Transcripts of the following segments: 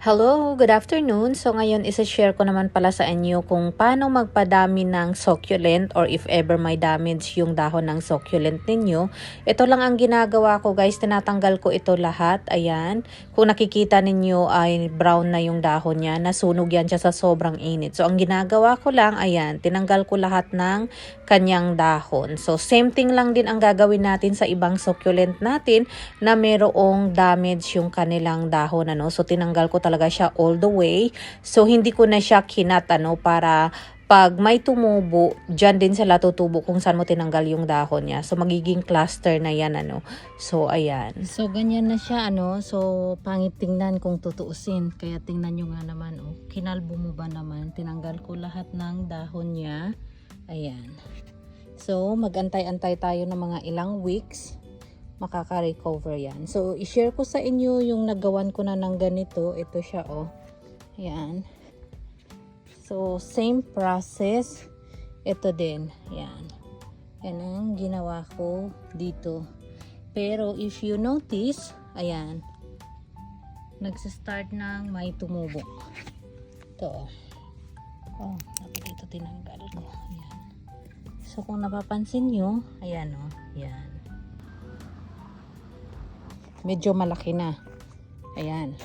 Hello, good afternoon. So ngayon isa-share ko naman pala sa inyo kung paano magpadami ng succulent or if ever may damage yung dahon ng succulent ninyo. Ito lang ang ginagawa ko guys, tinatanggal ko ito lahat. Ayan, kung nakikita ninyo ay brown na yung dahon niya, nasunog yan siya sa sobrang init. So ang ginagawa ko lang, ayan, tinanggal ko lahat ng kanyang dahon. So same thing lang din ang gagawin natin sa ibang succulent natin na merong damage yung kanilang dahon. Ano? So tinanggal ko talaga siya all the way. So hindi ko na siya kinat ano, para pag may tumubo, dyan din sila tutubo kung saan mo tinanggal yung dahon niya. So magiging cluster na yan ano. So ayan. So ganyan na siya ano. So pangit tingnan kung tutuusin. Kaya tingnan nyo nga naman oh. Kinalbo mo ba naman? Tinanggal ko lahat ng dahon niya. Ayan. So magantay-antay tayo ng mga ilang weeks makaka-recover yan. So, i-share ko sa inyo yung nagawan ko na ng ganito. Ito siya, oh. Yan. So, same process. Ito din. Yan. Yan ang ginawa ko dito. Pero, if you notice, ayan, nagsistart ng may tumubo. Ito, oh. Oh, dapat dito tinanggal ko. Ayan. So, kung napapansin nyo, ayan, oh. Yan medyo malaki na. Ayan.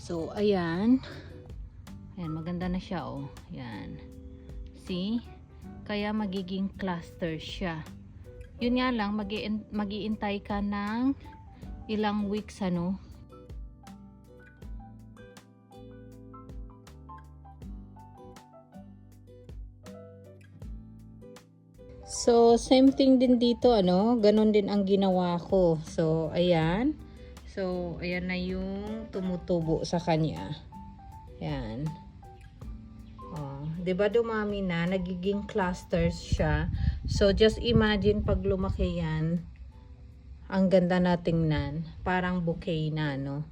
So, ayan. Ayan, maganda na siya, oh. Ayan. See? Kaya magiging cluster siya. Yun nga lang, mag-iintay ka ng ilang weeks, ano, So, same thing din dito, ano? Ganon din ang ginawa ko. So, ayan. So, ayan na yung tumutubo sa kanya. Ayan. Oh, 'di ba dumami na, nagiging clusters siya. So, just imagine pag lumaki 'yan, ang ganda na tingnan. Parang bouquet na, no?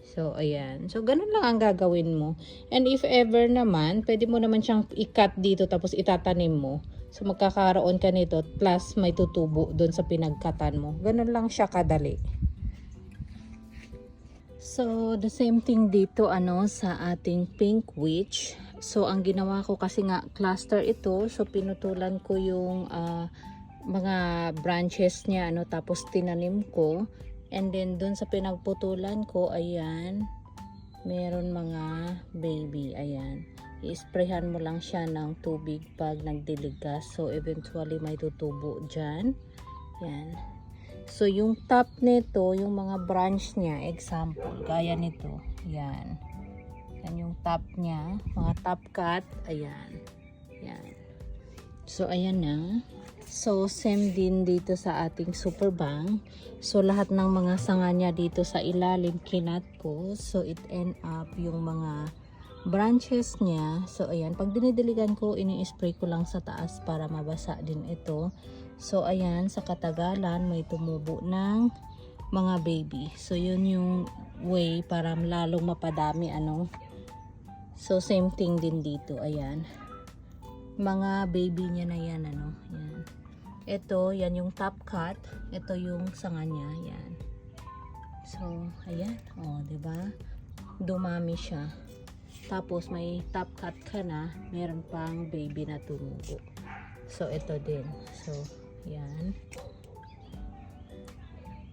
So, ayan. So, ganun lang ang gagawin mo. And if ever naman, pwede mo naman siyang i-cut dito tapos itatanim mo. So, magkakaroon ka nito plus may tutubo doon sa pinagkatan mo. Ganun lang siya kadali. So, the same thing dito ano sa ating pink witch. So, ang ginawa ko kasi nga cluster ito. So, pinutulan ko yung uh, mga branches niya ano tapos tinanim ko. And then, doon sa pinagputulan ko, ayan, meron mga baby, ayan i-sprayhan mo lang siya ng tubig pag nagdilig ka. So eventually may tutubo dyan. Yan. So yung top nito yung mga branch niya example gaya nito. Yan. Yan yung top niya. Mga top cut. Ayan. Yan. So ayan na. So same din dito sa ating super bank. So lahat ng mga sanga niya dito sa ilalim kinat ko. So it end up yung mga branches niya. So, ayan. Pag dinidiligan ko, ini-spray ko lang sa taas para mabasa din ito. So, ayan. Sa katagalan, may tumubo ng mga baby. So, yun yung way para lalong mapadami, ano. So, same thing din dito. Ayan. Mga baby niya na yan, ano. Ayan. Ito, yan yung top cut. Ito yung sanga niya. Ayan. So, ayan. O, ba diba? Dumami siya. Tapos may top cut ka na, meron pang baby na tumubo. So ito din. So yan.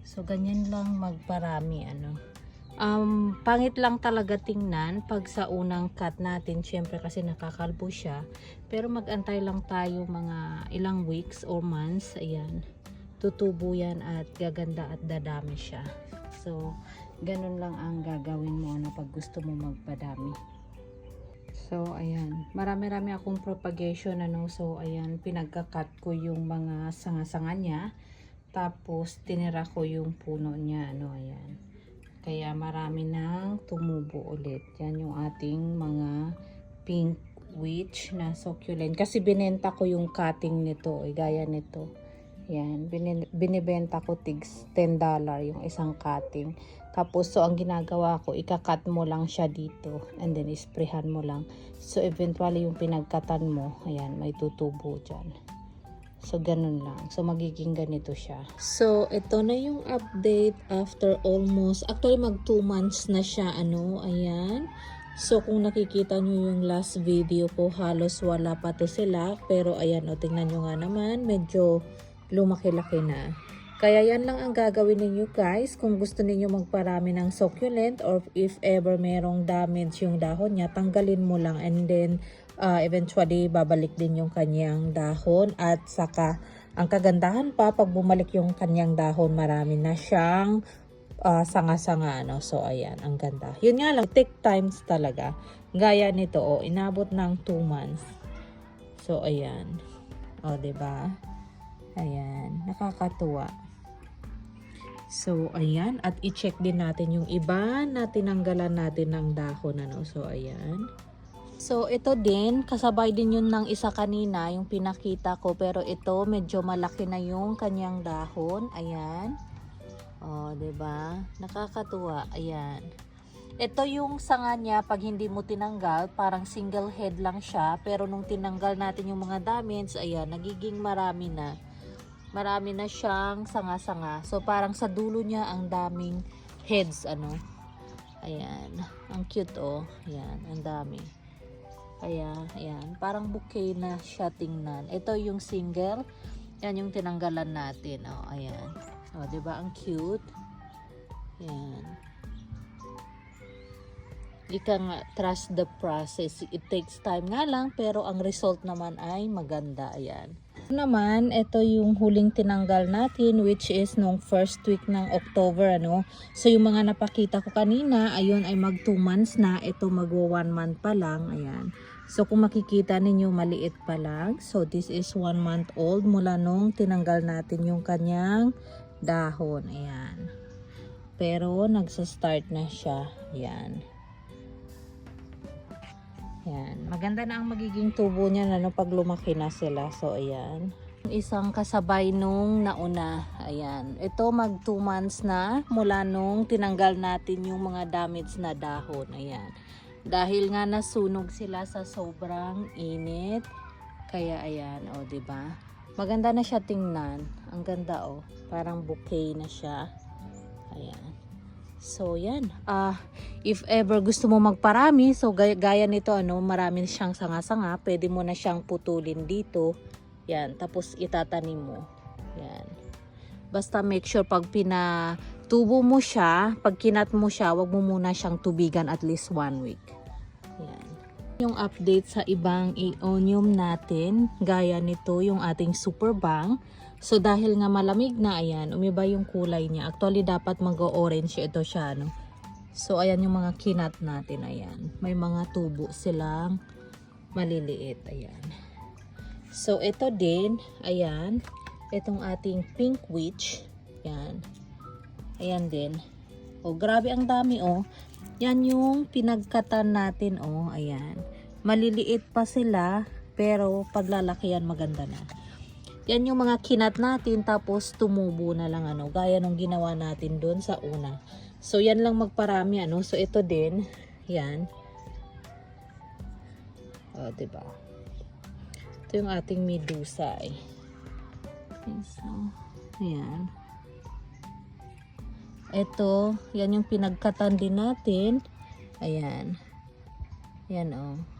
So ganyan lang magparami ano. Um, pangit lang talaga tingnan pag sa unang cut natin, syempre kasi nakakalbo siya. Pero magantay lang tayo mga ilang weeks or months, ayan. Tutubo yan at gaganda at dadami siya. So, ganun lang ang gagawin mo ano, pag gusto mo magpadami. So, ayan. Marami-rami akong propagation, ano. So, ayan. Pinagka-cut ko yung mga sanga-sanga niya. Tapos, tinira ko yung puno niya, ano. Ayan. Kaya, marami nang tumubo ulit. Yan yung ating mga pink witch na succulent. Kasi, binenta ko yung cutting nito. Eh, gaya nito. Yan. Binibenta ko tigs $10 yung isang cutting. Tapos, so, ang ginagawa ko, ikakat mo lang siya dito. And then, isprayhan mo lang. So, eventually, yung pinagkatan mo, ayan, may tutubo dyan. So, ganun lang. So, magiging ganito siya. So, ito na yung update after almost, actually mag 2 months na siya, ano, ayan. So, kung nakikita nyo yung last video ko, halos wala pa to sila. Pero, ayan, o, tingnan nyo nga naman, medyo lumaki-laki na. Kaya yan lang ang gagawin ninyo guys kung gusto ninyo magparami ng succulent or if ever merong damage yung dahon niya, tanggalin mo lang and then uh, eventually babalik din yung kanyang dahon at saka ang kagandahan pa pag bumalik yung kanyang dahon marami na siyang uh, sanga-sanga ano. So ayan, ang ganda. Yun nga lang, take times talaga. Gaya nito, oh, inabot ng 2 months. So ayan. Oh, 'di ba? Ayan, nakakatuwa. So, ayan. At i-check din natin yung iba na tinanggalan natin ng dahon. Ano? So, ayan. So, ito din. Kasabay din yun ng isa kanina, yung pinakita ko. Pero ito, medyo malaki na yung kanyang dahon. Ayan. O, oh, ba diba? Nakakatuwa. Ayan. Ito yung sanga niya, pag hindi mo tinanggal, parang single head lang siya. Pero nung tinanggal natin yung mga damage, ayan, nagiging marami na marami na siyang sanga-sanga. So, parang sa dulo niya ang daming heads, ano. Ayan. Ang cute, oh. Ayan, ang dami. Kaya, ayan. Parang bouquet na siya tingnan. Ito yung single. Yan yung tinanggalan natin, oh. Ayan. Oh, ba Ang cute. Ayan. Ika nga, trust the process. It takes time nga lang, pero ang result naman ay maganda. Ayan naman, ito yung huling tinanggal natin which is nung first week ng October ano. So yung mga napakita ko kanina, ayun ay mag 2 months na, ito mag 1 month pa lang, ayan. So kung makikita ninyo maliit pa lang. So this is 1 month old mula nung tinanggal natin yung kanyang dahon, ayan. Pero nagsa-start na siya, ayan. Yan. Maganda na ang magiging tubo niya na no, pag lumaki na sila. So, ayan. Isang kasabay nung nauna. Ayan. Ito mag 2 months na mula nung tinanggal natin yung mga damage na dahon. Ayan. Dahil nga nasunog sila sa sobrang init. Kaya ayan, o, oh, ba? Maganda na siya tingnan. Ang ganda oh. Parang bouquet na siya. Ayan. So, yan. Uh, if ever gusto mo magparami, so gaya, gaya nito, ano, marami siyang sanga-sanga, pwede mo na siyang putulin dito. Yan. Tapos, itatanim mo. Yan. Basta make sure pag pinatubo mo siya, pag kinat mo siya, wag mo muna siyang tubigan at least one week. Yan. Yung update sa ibang aeonium natin, gaya nito, yung ating super bang. So dahil nga malamig na ayan, umiba yung kulay niya. Actually dapat mag-orange ito siya no. So ayan yung mga kinat natin ayan. May mga tubo silang maliliit ayan. So ito din, ayan, itong ating pink witch. Ayan. Ayan din. Oh, grabe ang dami oh. Yan yung pinagkatan natin oh, ayan. Maliliit pa sila pero paglalakihan maganda na. Yan yung mga kinat natin tapos tumubo na lang ano. Gaya nung ginawa natin doon sa una. So yan lang magparami ano. So ito din. Yan. O, oh, diba? Ito yung ating medusa eh. Okay, ayan. Ito, yan yung pinagkatan din natin. Ayan. Yan oh.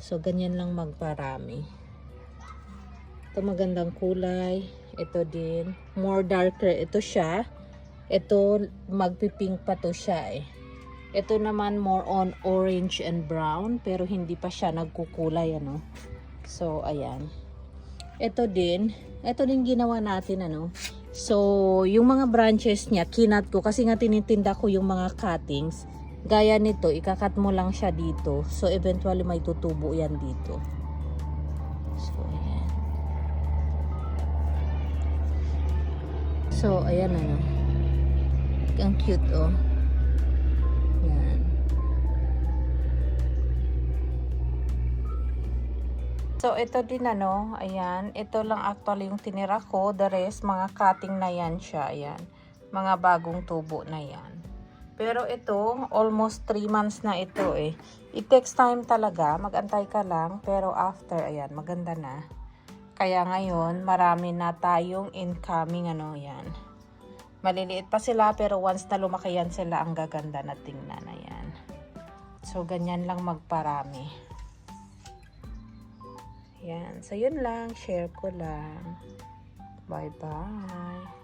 So, ganyan lang magparami. Ito magandang kulay. Ito din. More darker. Ito siya. Ito, magpipink pa to siya eh. Ito naman more on orange and brown. Pero hindi pa siya nagkukulay ano. So, ayan. Ito din. Ito din ginawa natin ano. So, yung mga branches niya, kinat ko. Kasi nga tinitinda ko yung mga cuttings Gaya nito, ikakat mo lang siya dito. So, eventually may tutubo yan dito. So, ayan. So, ayan ano. Ang cute, oh. Yan. So, ito din ano, ayan. Ito lang actually yung tinira ko. The rest, mga cutting na yan siya, ayan. Mga bagong tubo na yan. Pero ito, almost 3 months na ito eh. It takes time talaga, magantay ka lang, pero after, ayan, maganda na. Kaya ngayon, marami na tayong incoming, ano, yan. Maliliit pa sila, pero once na lumaki yan sila, ang gaganda na tingnan, ayan. So, ganyan lang magparami. Yan. So, yun lang. Share ko lang. Bye-bye.